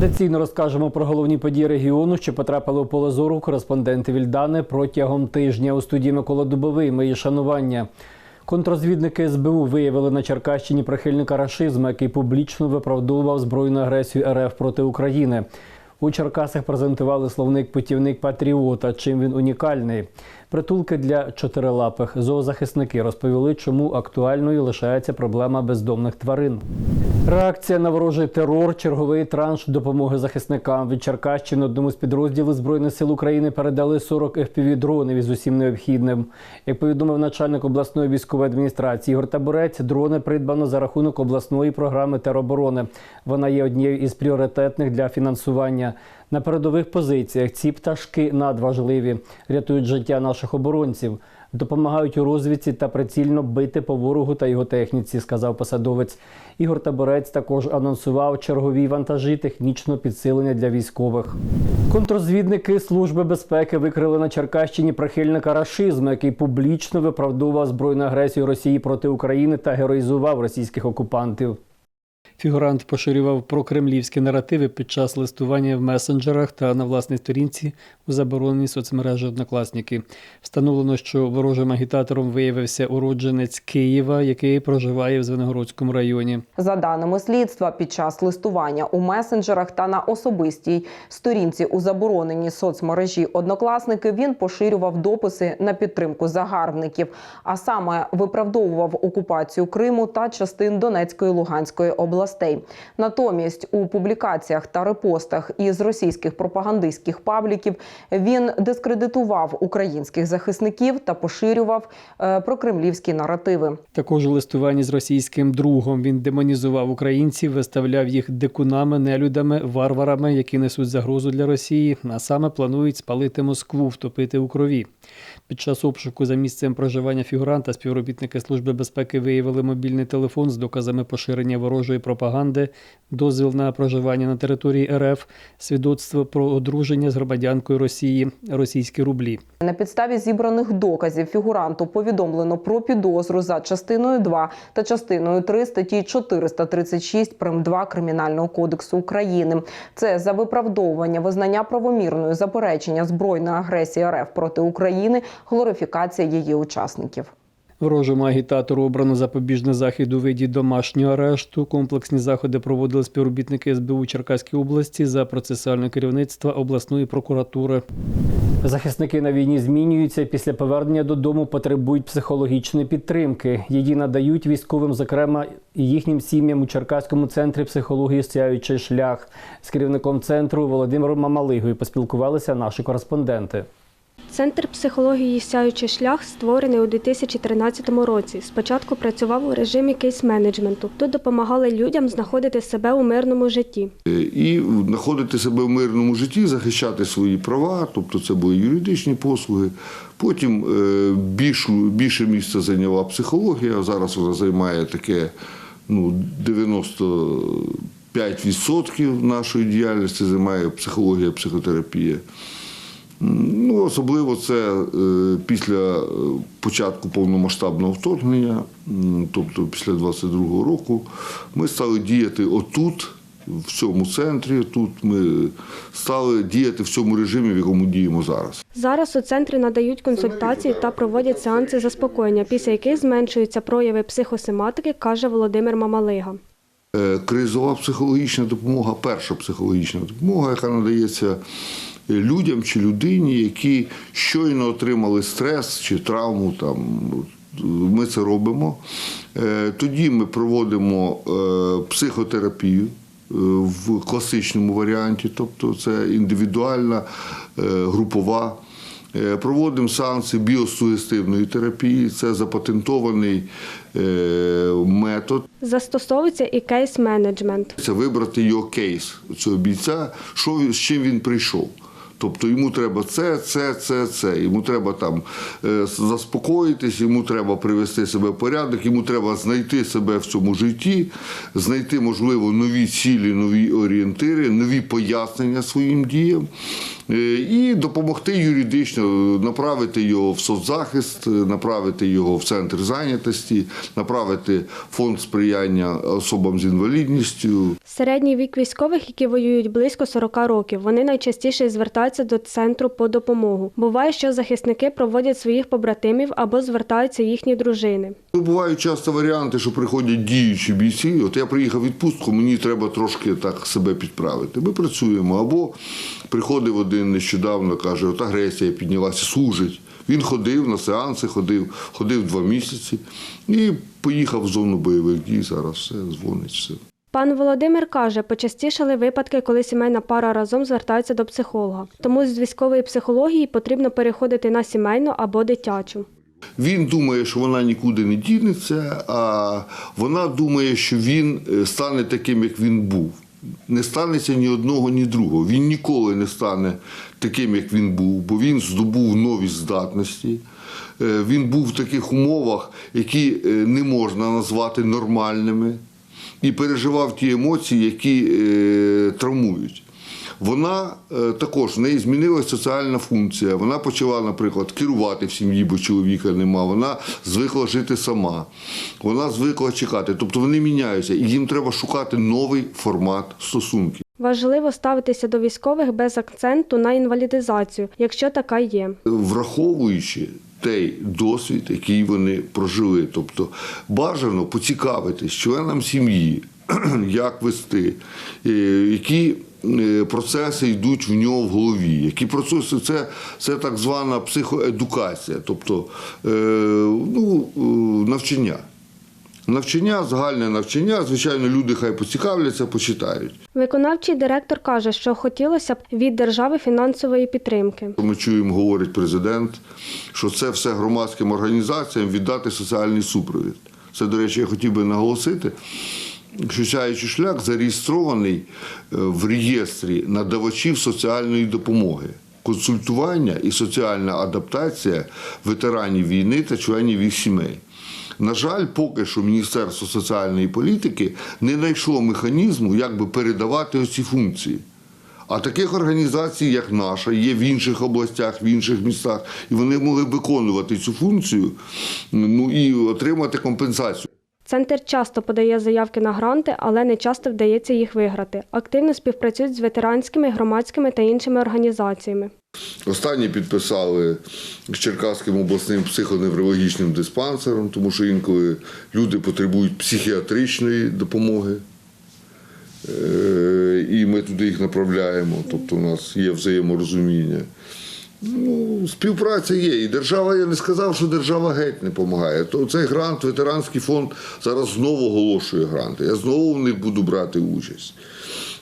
Традиційно розкажемо про головні події регіону, що потрапили у поле зору кореспонденти Вільдани протягом тижня. У студії Микола Дубовий. Мої шанування. Контрозвідники СБУ виявили на Черкащині прихильника рашизму, який публічно виправдовував збройну агресію РФ проти України. У Черкасах презентували словник путівник патріота. Чим він унікальний? Притулки для чотирилапих зоозахисники розповіли, чому актуальною лишається проблема бездомних тварин. Реакція на ворожий терор, черговий транш допомоги захисникам від Черкащини одному з підрозділів Збройних сил України передали 40 FPV-дронів із усім необхідним. Як повідомив начальник обласної військової адміністрації Ігор Табурець, дрони придбано за рахунок обласної програми тероборони. Вона є однією із пріоритетних для фінансування. На передових позиціях ці пташки надважливі, рятують життя наших оборонців, допомагають у розвідці та прицільно бити по ворогу та його техніці, сказав посадовець. Ігор Таборець також анонсував чергові вантажі технічного підсилення для військових. Контррозвідники Служби безпеки викрили на Черкащині прихильника рашизму, який публічно виправдовував збройну агресію Росії проти України та героїзував російських окупантів. Фігурант поширював прокремлівські наративи під час листування в месенджерах та на власній сторінці у забороненій соцмережі Однокласники. Встановлено, що ворожим агітатором виявився уродженець Києва, який проживає в Звенигородському районі. За даними слідства, під час листування у месенджерах та на особистій сторінці у забороненій соцмережі однокласники він поширював дописи на підтримку загарбників, а саме виправдовував окупацію Криму та частин Донецької Луганської областей. Натомість у публікаціях та репостах із російських пропагандистських пабліків він дискредитував українських захисників та поширював е, прокремлівські наративи. Також у листуванні з російським другом він демонізував українців, виставляв їх дикунами, нелюдами, варварами, які несуть загрозу для Росії, а саме планують спалити Москву, втопити у крові. Під час обшуку за місцем проживання фігуранта співробітники Служби безпеки виявили мобільний телефон з доказами поширення ворожої пропаганди, дозвіл на проживання на території РФ, свідоцтво про одруження з громадянкою Росії, російські рублі. На підставі зібраних доказів фігуранту повідомлено про підозру за частиною 2 та частиною 3 статті 436 прим. 2 Кримінального кодексу України. Це за виправдовування визнання правомірною заперечення збройної агресії РФ проти України, глорифікація її учасників. Ворожому агітатору обрано запобіжний захід у виді домашнього арешту. Комплексні заходи проводили співробітники СБУ Черкаської області за процесуальне керівництва обласної прокуратури. Захисники на війні змінюються після повернення додому. Потребують психологічної підтримки. Її надають військовим, зокрема і їхнім сім'ям у Черкаському центрі психології «Сяючий шлях. З керівником центру Володимиром Мамалигою поспілкувалися наші кореспонденти. Центр психології «Сяючий шлях створений у 2013 році. Спочатку працював у режимі кейс-менеджменту. Тут допомагали людям знаходити себе у мирному житті. і знаходити себе в мирному житті, захищати свої права, тобто це були юридичні послуги. Потім е, більшу, більше місця зайняла психологія. Зараз вона займає таке ну, 95% нашої діяльності займає психологія, психотерапія. Ну, особливо це е, після е, початку повномасштабного вторгнення, тобто після 22-го року, ми стали діяти отут, в цьому центрі. Тут ми стали діяти в цьому режимі, в якому діємо зараз. Зараз у центрі надають консультації та проводять сеанси заспокоєння, після яких зменшуються прояви психосоматики, каже Володимир Мамалига. Е, Кризова психологічна допомога, перша психологічна допомога, яка надається людям чи людині, які щойно отримали стрес чи травму. Там, ми це робимо. Е, Тоді ми проводимо е, психотерапію е, в класичному варіанті, тобто це індивідуальна, групова. Проводимо сеанси біосугестивної терапії, це запатентований метод. Застосовується і кейс-менеджмент. Це вибрати його кейс цього бійця, що з чим він прийшов. Тобто йому треба це, це, це, це. Йому треба там е, заспокоїтись, йому треба привести себе в порядок, йому треба знайти себе в цьому житті, знайти, можливо, нові цілі, нові орієнтири, нові пояснення своїм діям. е, І допомогти юридично направити його в соцзахист, направити його в центр зайнятості, направити фонд сприяння особам з інвалідністю, Середній вік військових, які воюють близько 40 років, вони найчастіше звертаються до центру по допомогу. Буває, що захисники проводять своїх побратимів або звертаються їхні дружини. Ну, Бувають часто варіанти, що приходять діючі бійці. От я приїхав в відпустку, мені треба трошки так себе підправити. Ми працюємо. Або приходив один нещодавно, каже, от агресія піднялася, служить. Він ходив на сеанси, ходив, ходив два місяці і поїхав в зону бойових дій. Зараз все дзвонить. Все. Пан Володимир каже, почастішали випадки, коли сімейна пара разом звертається до психолога. Тому з військової психології потрібно переходити на сімейну або дитячу. Він думає, що вона нікуди не дінеться, а вона думає, що він е, стане таким, як він був. Не станеться ні одного, ні другого. Він ніколи не стане таким, як він був, бо він здобув нові здатності. Е, Він був в таких умовах, які е, не можна назвати нормальними, і переживав ті емоції, які е, травмують. Вона е, також в неї змінилася соціальна функція. Вона почала, наприклад, керувати в сім'ї, бо чоловіка нема. Вона звикла жити сама. Вона звикла чекати. Тобто вони міняються, і їм треба шукати новий формат стосунків. Важливо ставитися до військових без акценту на інвалідизацію, якщо така є. Враховуючи той досвід, який вони прожили. Тобто бажано поцікавитись членам сім'ї, як вести, е, які е, процеси йдуть в нього в голові. Які процеси це, це так звана психоедукація, тобто е, ну, навчання. Навчання, загальне навчання, звичайно, люди хай поцікавляться, почитають. Виконавчий директор каже, що хотілося б від держави фінансової підтримки. Ми чуємо, говорить президент, що це все громадським організаціям віддати соціальний супровід. Це, до речі, я хотів би наголосити, що сяючий шлях зареєстрований е, в реєстрі надавачів соціальної допомоги. Консультування і соціальна адаптація ветеранів війни та членів їх сімей. На жаль, поки що Міністерство соціальної політики не знайшло механізму, як би передавати оці функції. А таких організацій, як наша, є в інших областях, в інших містах, і вони могли виконувати цю функцію ну, і отримати компенсацію. Центр часто подає заявки на гранти, але не часто вдається їх виграти. Активно співпрацюють з ветеранськими, громадськими та іншими організаціями. Останні підписали з Черкаським обласним психоневрологічним диспансером, тому що інколи люди потребують психіатричної допомоги. Е, І ми туди їх направляємо, тобто у нас є взаєморозуміння. Ну, співпраця є. І держава, я не сказав, що держава геть не допомагає. То цей грант, ветеранський фонд зараз знову оголошує гранти. Я знову в них буду брати участь.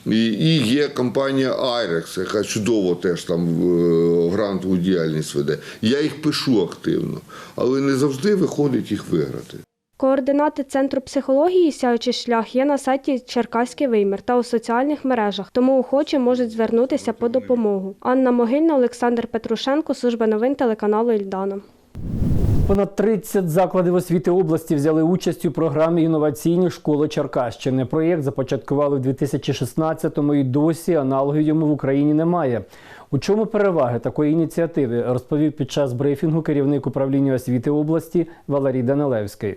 І, і є компанія Айрекс, яка чудово теж там е, грантову діяльність веде. Я їх пишу активно, але не завжди виходить їх виграти. Координати Центру психології «Сяючий шлях» є на сайті Черкаський вимір та у соціальних мережах, тому охочі можуть звернутися по допомогу. Анна Могильна, Олександр Петрушенко, служба новин телеканалу Ільдана. Понад 30 закладів освіти області взяли участь у програмі інноваційні школи Черкащини. Проєкт започаткували в 2016-му і досі аналогів йому в Україні немає. У чому переваги такої ініціативи, розповів під час брифінгу керівник управління освіти області Валерій Данилевський.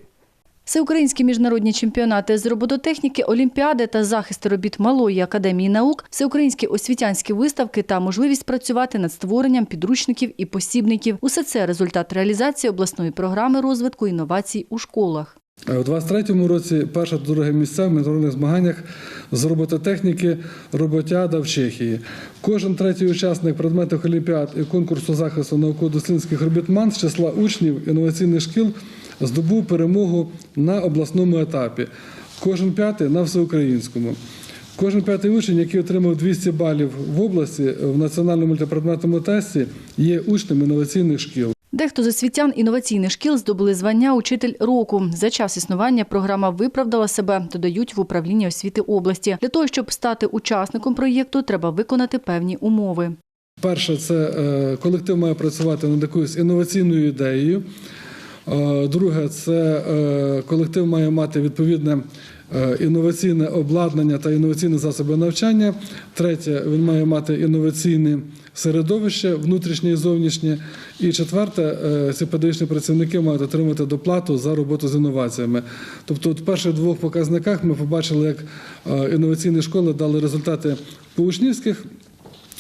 Всеукраїнські міжнародні чемпіонати з робототехніки, олімпіади та захисту робіт малої академії наук, всеукраїнські освітянські виставки та можливість працювати над створенням підручників і посібників. Усе це результат реалізації обласної програми розвитку інновацій у школах. У 23-му році перше та друге місця в міжнародних змаганнях з робототехніки роботяда в Чехії. Кожен третій учасник предметів олімпіад і конкурсу захисту науково-дослідницьких робіт МАН з числа учнів інноваційних шкіл здобув перемогу на обласному етапі. Кожен п'ятий на всеукраїнському. Кожен п'ятий учень, який отримав 200 балів в області в національному мультипредметному тесті, є учнем інноваційних шкіл. Дехто з освітян інноваційних шкіл здобули звання Учитель року. За час існування програма виправдала себе, додають в управлінні освіти області. Для того, щоб стати учасником проєкту, треба виконати певні умови. Перше, це е, колектив має працювати над якоюсь інноваційною ідеєю. Е, Друге, це е, колектив має мати відповідне е, інноваційне обладнання та інноваційні засоби навчання. Третє, він має мати інноваційне середовище, внутрішнє і зовнішнє. І четверте, ці педагогічні працівники мають отримати доплату за роботу з інноваціями. Тобто, в перших двох показниках ми побачили, як інноваційні школи дали результати по учнівських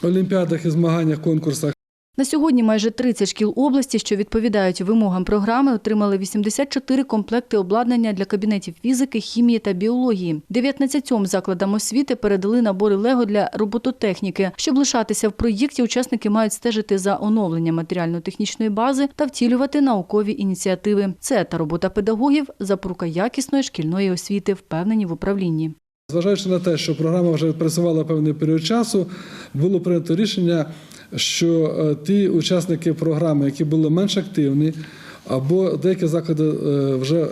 олімпіадах і змаганнях, конкурсах. На сьогодні майже 30 шкіл області, що відповідають вимогам програми, отримали 84 комплекти обладнання для кабінетів фізики, хімії та біології. 19 закладам освіти передали набори Лего для робототехніки. Щоб лишатися в проєкті, учасники мають стежити за оновленням матеріально-технічної бази та втілювати наукові ініціативи. Це та робота педагогів – запорука якісної шкільної освіти, впевнені в управлінні. Зважаючи на те, що програма вже працювала певний період часу, було прийнято рішення, що е, ті учасники програми, які були менш активні, або деякі заклади е, вже е,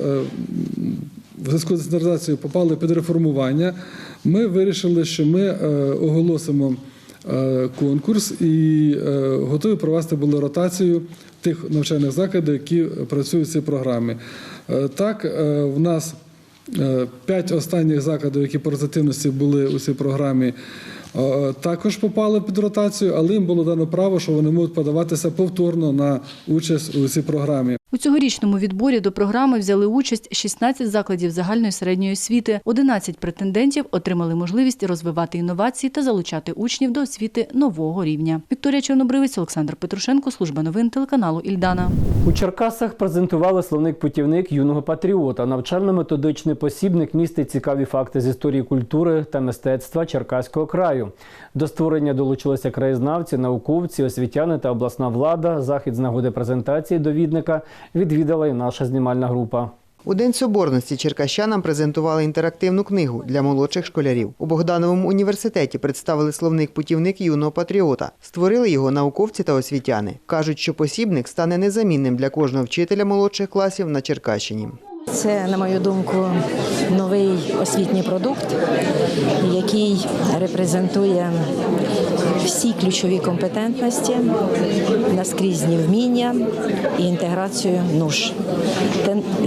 в зв'язку з децентралізацією попали під реформування, ми вирішили, що ми оголосимо конкурс і готові провести були ротацію тих навчальних закладів, які працюють в цій програмі. Так, в нас П'ять останніх закладів, які по результативності були у цій програмі, також попали під ротацію, але їм було дано право, що вони можуть подаватися повторно на участь у цій програмі. У цьогорічному відборі до програми взяли участь 16 закладів загальної середньої освіти. 11 претендентів отримали можливість розвивати інновації та залучати учнів до освіти нового рівня. Вікторія Чорнобривець, Олександр Петрушенко, служба новин телеканалу Ільдана. У Черкасах презентували словник-путівник юного патріота. Навчально-методичний посібник містить цікаві факти з історії культури та мистецтва Черкаського краю. До створення долучилися краєзнавці, науковці, освітяни та обласна влада. Захід з нагоди презентації довідника відвідала і наша знімальна група. У День Соборності черкащанам презентували інтерактивну книгу для молодших школярів. У Богдановому університеті представили словник-путівник юного патріота. Створили його науковці та освітяни. Кажуть, що посібник стане незамінним для кожного вчителя молодших класів на Черкащині. Це, на мою думку, новий освітній продукт, який репрезентує всі ключові компетентності, наскрізні вміння і інтеграцію нуж.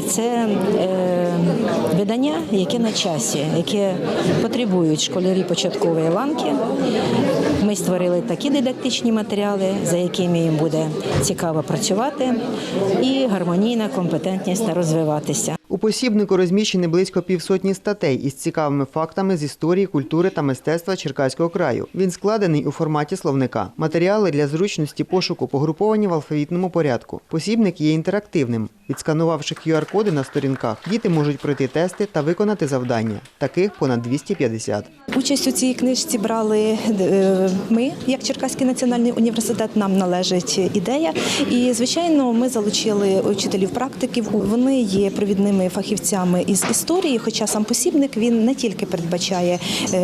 Це е, видання, яке на часі, яке потребують школярі початкової ланки. Ми створили такі дидактичні матеріали, за якими їм буде цікаво працювати, і гармонійна компетентність розвиватися. У посібнику розміщені близько півсотні статей із цікавими фактами з історії, культури та мистецтва Черкаського краю. Він складений у форматі словника. Матеріали для зручності пошуку погруповані в алфавітному порядку. Посібник є інтерактивним. Відсканувавши QR-коди на сторінках, діти можуть пройти тести та виконати завдання. Таких понад 250. Участь у цій книжці брали е, ми, як Черкаський національний університет. Нам належить ідея. І звичайно, ми залучили учителів практиків. Вони є провідними фахівцями із історії. Хоча сам посібник він не тільки передбачає е,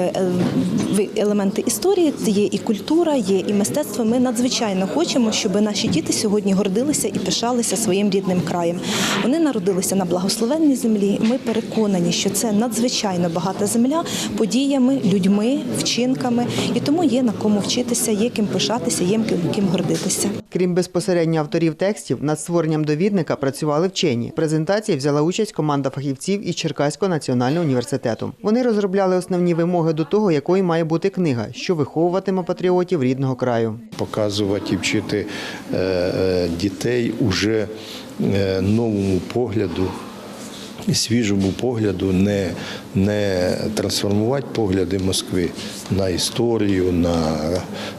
е, елементи історії, є і культура, є і мистецтво. Ми надзвичайно хочемо, щоб наші діти сьогодні гордилися і пишалися своїм рідним краєм. Вони народилися на благословенній землі. Ми переконані, що це надзвичайно багата земля подіями, людьми, вчинками, і тому є на кому вчитися, є ким пишатися, є ким гордитися. Крім безпосередньо авторів текстів, над створенням довідника працювали вчені. Презентації взяла участь команда фахівців із Черкаського національного університету. Вони розробляли основні вимоги до того, якою має бути книга, що виховуватиме патріотів рідного краю. показувати і вчити е, е, дітей уже е, новому погляду. Свіжому погляду, не, не трансформувати погляди Москви на історію, на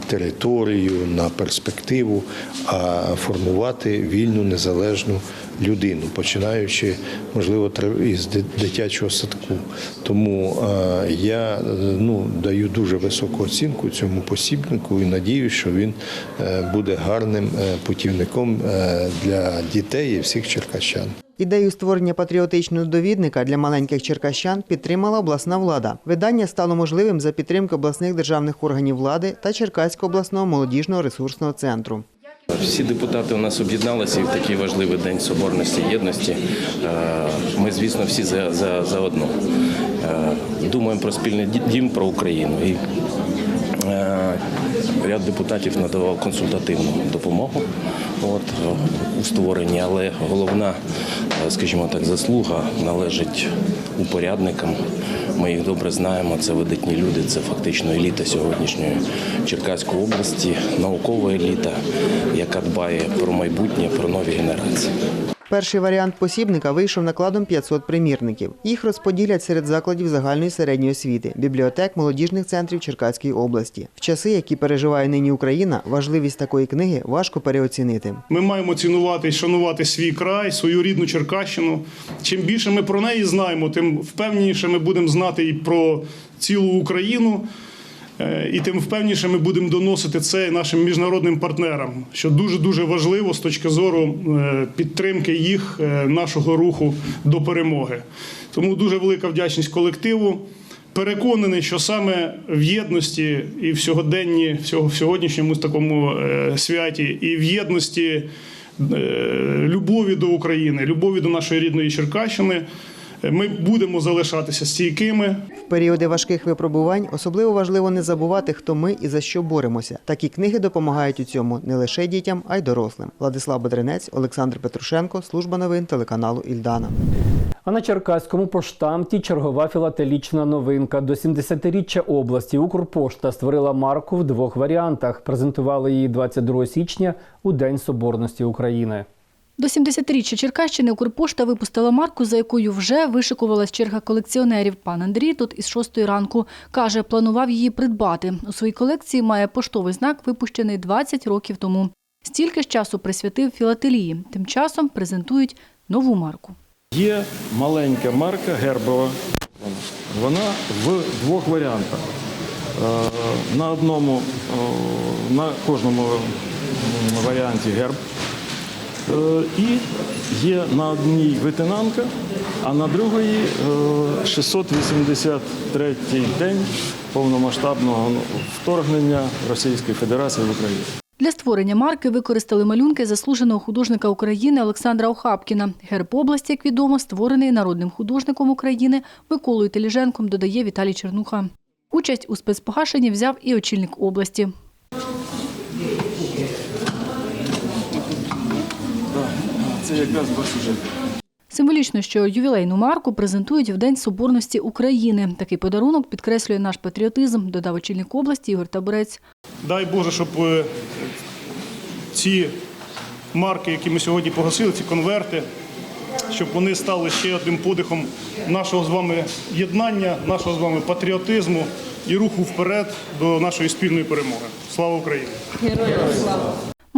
територію, на перспективу, а формувати вільну незалежну людину, починаючи, можливо, із дитячого садку. Тому я ну, даю дуже високу оцінку цьому посібнику і надію, що він е, буде гарним е, путівником е, для дітей і всіх черкащан. Ідею створення патріотичного довідника для маленьких черкащан підтримала обласна влада. Видання стало можливим за підтримки обласних державних органів влади та Черкаського обласного молодіжного ресурсного центру. Всі депутати у нас об'єдналися і в такий важливий день соборності єдності. Е, Ми, звісно, всі за, за, за одно. Е, Думаємо про спільний дім, про Україну. І е, ряд депутатів надавав консультативну допомогу от, е, у створенні, але головна, е, скажімо так, заслуга належить упорядникам. Ми їх добре знаємо. Це видатні люди, це фактично еліта сьогоднішньої Черкаської області, наукова еліта, яка дбає про майбутнє, про нові генерації. Перший варіант посібника вийшов накладом 500 примірників. Їх розподілять серед закладів загальної середньої освіти, бібліотек, молодіжних центрів Черкаської області. В часи, які переживає нині Україна, важливість такої книги важко переоцінити. Ми маємо цінувати і шанувати свій край, свою рідну Черкащину. Чим більше ми про неї знаємо, тим впевненіше ми будемо знати і про цілу Україну. Е, І тим впевніше ми будемо доносити це нашим міжнародним партнерам, що дуже дуже важливо з точки зору е, підтримки їх е, нашого руху до перемоги. Тому дуже велика вдячність колективу. Переконаний, що саме в єдності і в сьогоденні, в сьогоднішньому такому святі, і в єдності любові до України, любові до нашої рідної Черкащини, ми будемо залишатися стійкими, В періоди важких випробувань особливо важливо не забувати, хто ми і за що боремося. Такі книги допомагають у цьому не лише дітям, а й дорослим. Владислав Бедренець, Олександр Петрушенко, служба новин телеканалу Ільдана. А на Черкаському поштамті чергова філателічна новинка. До 70-річчя області Укрпошта створила марку в двох варіантах. Презентували її 22 січня у День Соборності України. До 70-річчя Черкащини Укрпошта випустила марку, за якою вже вишикувалась черга колекціонерів. Пан Андрій тут із 6 ранку. Каже, планував її придбати. У своїй колекції має поштовий знак, випущений 20 років тому. Стільки ж часу присвятив філателії. Тим часом презентують нову марку. Є маленька марка гербова. Вона в двох варіантах. Е, На одному, е, на кожному варіанті герб. Е, І є на одній витинанка, а на другої е, 683 день повномасштабного вторгнення Російської Федерації в Україну. Для створення марки використали малюнки заслуженого художника України Олександра Охапкіна. Герб області, як відомо, створений народним художником України Миколою Теліженком, додає Віталій Чернуха. Участь у спецпогашенні взяв і очільник області. Це якраз сюжети. Символічно, що ювілейну марку презентують в День Соборності України. Такий подарунок підкреслює наш патріотизм, додав очільник області Ігор Табурець. Дай Боже, щоб е, ці марки, які ми сьогодні погасили, ці конверти, щоб вони стали ще одним подихом нашого з вами єднання, нашого з вами патріотизму і руху вперед до нашої спільної перемоги. Слава Україні!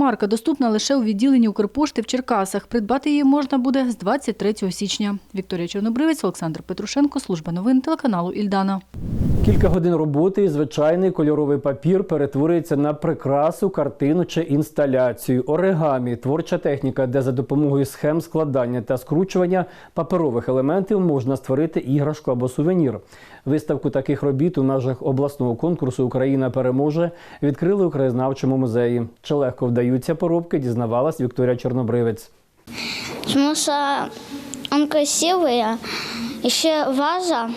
Марка доступна лише у відділенні Укрпошти в Черкасах. Придбати її можна буде з 23 січня. Вікторія Чорнобривець, Олександр Петрушенко, служба новин телеканалу Ільдана. Кілька годин роботи і звичайний кольоровий папір перетворюється на прикрасу, картину чи інсталяцію. Оригамі творча техніка, де за допомогою схем складання та скручування паперових елементів можна створити іграшку або сувенір. Виставку таких робіт у межах обласного конкурсу Україна переможе відкрили у краєзнавчому музеї. Чи легко вдаються поробки, дізнавалась Вікторія Чорнобривець. Потому что он красивый, а еще ваза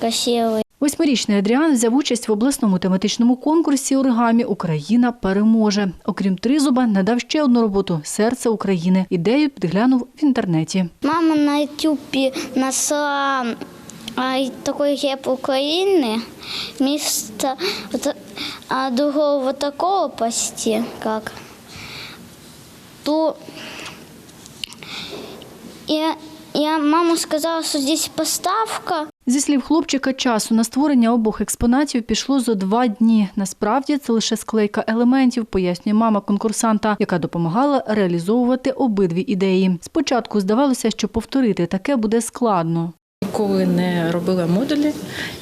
красивая. Восьмирічний Адріан взяв участь в обласному тематичному конкурсі оригамі Україна переможе. Окрім тризуба, надав ще одну роботу Серце України. Ідею підглянув в інтернеті. Мама на ютубе нашла а, такой герб Украины вместо а, другого такого почти как. То я, я мама сказала, что здесь поставка. Зі слів хлопчика, часу на створення обох експонатів пішло зо два дні. Насправді це лише склейка елементів, пояснює мама конкурсанта, яка допомагала реалізовувати обидві ідеї. Спочатку здавалося, що повторити таке буде складно. Ніколи не робила модулі,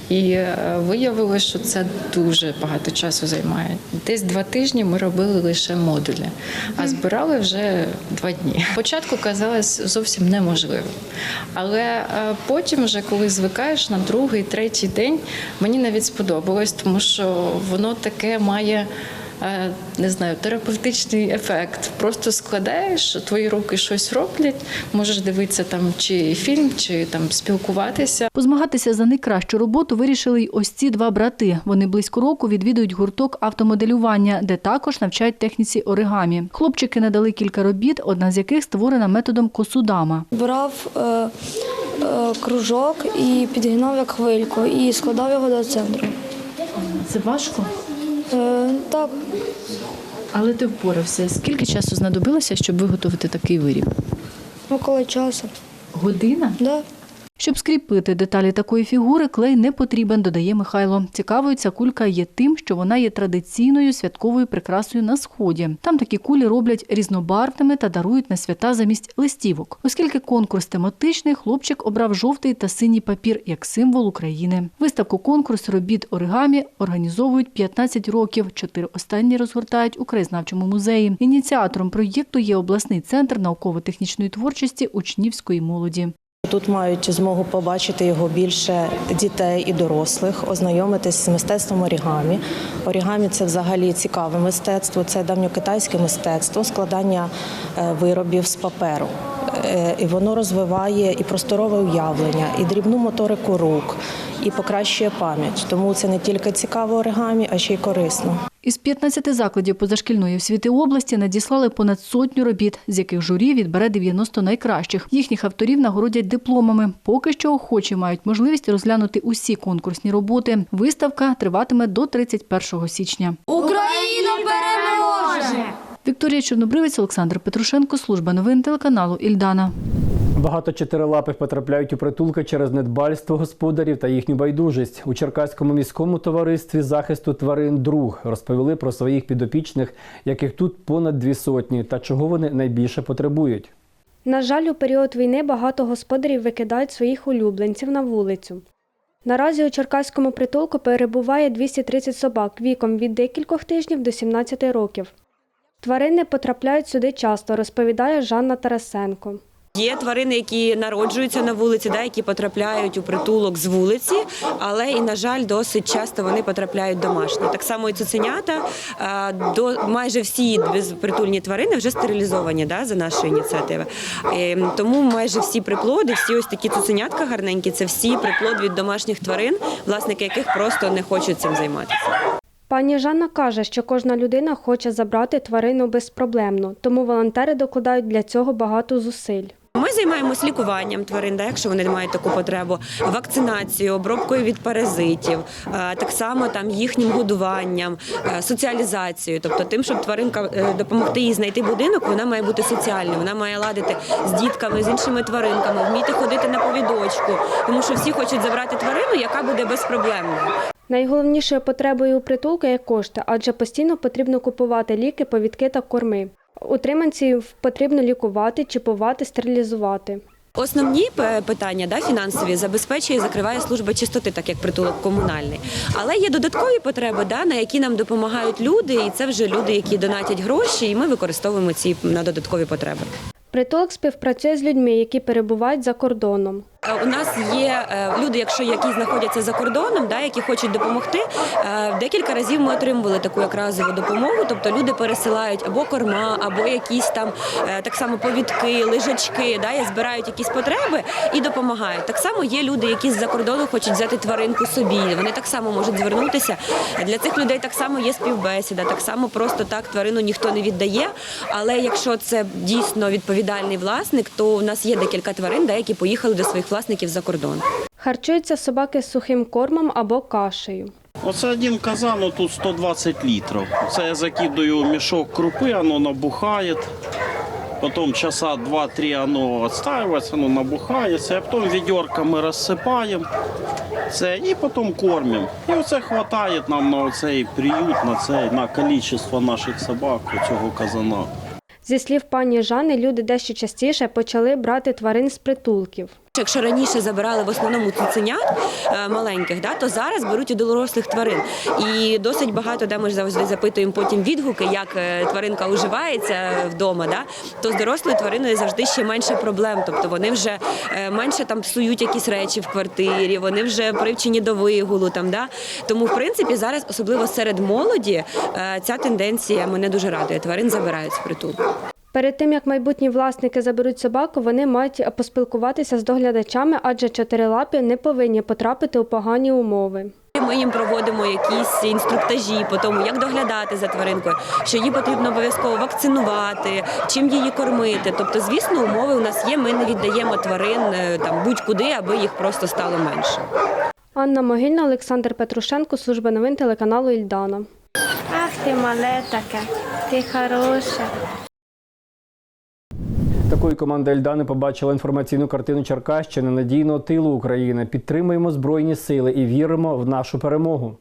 і е, виявилося, що це дуже багато часу займає. Десь два тижні ми робили лише модулі, а збирали вже два дні. Спочатку казалось зовсім неможливо. Але е, потім, вже коли звикаєш на другий, третій день, мені навіть сподобалось, тому що воно таке має не знаю, терапевтичний ефект. Просто складаєш, твої руки щось роблять, можеш дивитися там чи фільм, чи там спілкуватися. Позмагатися за найкращу роботу вирішили й ось ці два брати. Вони близько року відвідують гурток автомоделювання, де також навчають техніці оригамі. Хлопчики надали кілька робіт, одна з яких створена методом косудама. Брав е, е, кружок і підгинав як хвильку і складав його до центру. Це важко, Е, так, але ти впорався. Скільки часу знадобилося, щоб виготовити такий виріб? около часу. Година? Да. Щоб скріпити деталі такої фігури, клей не потрібен, додає Михайло. Цікавою ця кулька є тим, що вона є традиційною святковою прикрасою на сході. Там такі кулі роблять різнобарвними та дарують на свята замість листівок. Оскільки конкурс тематичний, хлопчик обрав жовтий та синій папір як символ України. Виставку конкурс робіт оригамі організовують 15 років. Чотири останні розгортають у краєзнавчому музеї. Ініціатором проєкту є обласний центр науково-технічної творчості учнівської молоді. Тут мають змогу побачити його більше дітей і дорослих, ознайомитись з мистецтвом орігамі. Орігамі це взагалі цікаве мистецтво, це давньокитайське мистецтво, складання е, виробів з паперу. Е, І воно розвиває і просторове уявлення, і дрібну моторику рук, і покращує пам'ять. Тому це не тільки цікаво оригамі, а ще й корисно. Із 15 закладів позашкільної освіти області надіслали понад сотню робіт, з яких журі відбере 90 найкращих. Їхніх авторів нагородять дипломами. Поки що охочі мають можливість розглянути усі конкурсні роботи. Виставка триватиме до 31 січня. Україна переможе! Вікторія Чорнобривець, Олександр Петрушенко, служба новин телеканалу Ільдана. Багато чотирилапих потрапляють у притулки через недбальство господарів та їхню байдужість. У Черкаському міському товаристві захисту тварин друг розповіли про своїх підопічних, яких тут понад дві сотні, та чого вони найбільше потребують. На жаль, у період війни багато господарів викидають своїх улюбленців на вулицю. Наразі у Черкаському притулку перебуває 230 собак віком від декількох тижнів до 17 років. Тварини потрапляють сюди часто, розповідає Жанна Тарасенко. Є тварини, які народжуються на вулиці, да, які потрапляють у притулок з вулиці, але і на жаль, досить часто вони потрапляють домашні. Так само і цуценята. а, До майже всі безпритульні тварини вже стерилізовані да, за нашої ініціативи. Е, Тому майже всі приплоди, всі ось такі цуценятка гарненькі, це всі приплод від домашніх тварин, власники яких просто не хочуть цим займатися. Пані Жанна каже, що кожна людина хоче забрати тварину безпроблемно, тому волонтери докладають для цього багато зусиль. Ми займаємось лікуванням тварин, да, якщо вони мають таку потребу, вакцинацією, обробкою від паразитів, е, так само там їхнім годуванням, е, соціалізацією. Тобто тим, щоб тваринка е, допомогти їй знайти будинок, вона має бути соціальною, вона має ладити з дітками, з іншими тваринками, вміти ходити на повідочку, тому що всі хочуть забрати тварину, яка буде безпроблемною. Найголовнішою потребою у притулку є кошти, адже постійно потрібно купувати ліки, повідки та корми. Утриманців потрібно лікувати, чіпувати, стерилізувати. Основні питання да, фінансові забезпечує і закриває служба чистоти, так як притулок комунальний. Але є додаткові потреби, да, на які нам допомагають люди, і це вже люди, які донатять гроші, і ми використовуємо ці на додаткові потреби. Притулок співпрацює з людьми, які перебувають за кордоном. Е, У нас є е, люди, якщо які знаходяться за кордоном, да, які хочуть допомогти. е, Декілька разів ми отримували таку як разову допомогу. Тобто люди пересилають або корма, або якісь там так само повідки, лежачки, да, і збирають якісь потреби і допомагають. Так само є люди, які з-за кордону хочуть взяти тваринку собі. Вони так само можуть звернутися. Для цих людей так само є співбесіда, так само просто так тварину ніхто не віддає. Але якщо це дійсно відповідальний власник, то у нас є декілька тварин, да, які поїхали до своїх власників за кордон. Харчуються собаки сухим кормом або кашею. Оце один казан, тут 120 літрів. Це я закидаю в мішок крупи, воно набухає. Потім часа 2-3 воно відстаюється, воно набухається, а потім відерками розсипаємо це і потім кормимо. І оце вистачає нам на цей приют, на цей, на кількість наших собак, цього казана. Зі слів пані Жани, люди дещо частіше почали брати тварин з притулків. Якщо раніше забирали в основному цуценят е, маленьких, то зараз беруть і дорослих тварин. І досить багато, де ми завжди запитуємо потім відгуки, як е, тваринка уживається вдома. То з дорослою твариною завжди ще менше проблем. Тобто вони вже е, менше там псують якісь речі в квартирі, вони вже привчені до вигулу. Тому, в принципі, зараз, особливо серед молоді, ця тенденція мене дуже радує. Тварин забирають з притулку. Перед тим як майбутні власники заберуть собаку, вони мають поспілкуватися з доглядачами, адже чотирилапі не повинні потрапити у погані умови. Ми їм проводимо якісь інструктажі по тому, як доглядати за тваринкою, що її потрібно обов'язково вакцинувати, чим її кормити. Тобто, звісно, умови у нас є. Ми не віддаємо тварин е, там будь-куди, аби їх просто стало менше. Анна Могильна, Олександр Петрушенко, служба новин телеканалу Ільдана. Ах ти мале таке, ти хороша такою команда Ельдани побачила інформаційну картину Черкащини надійного тилу України. Підтримуємо збройні сили і віримо в нашу перемогу.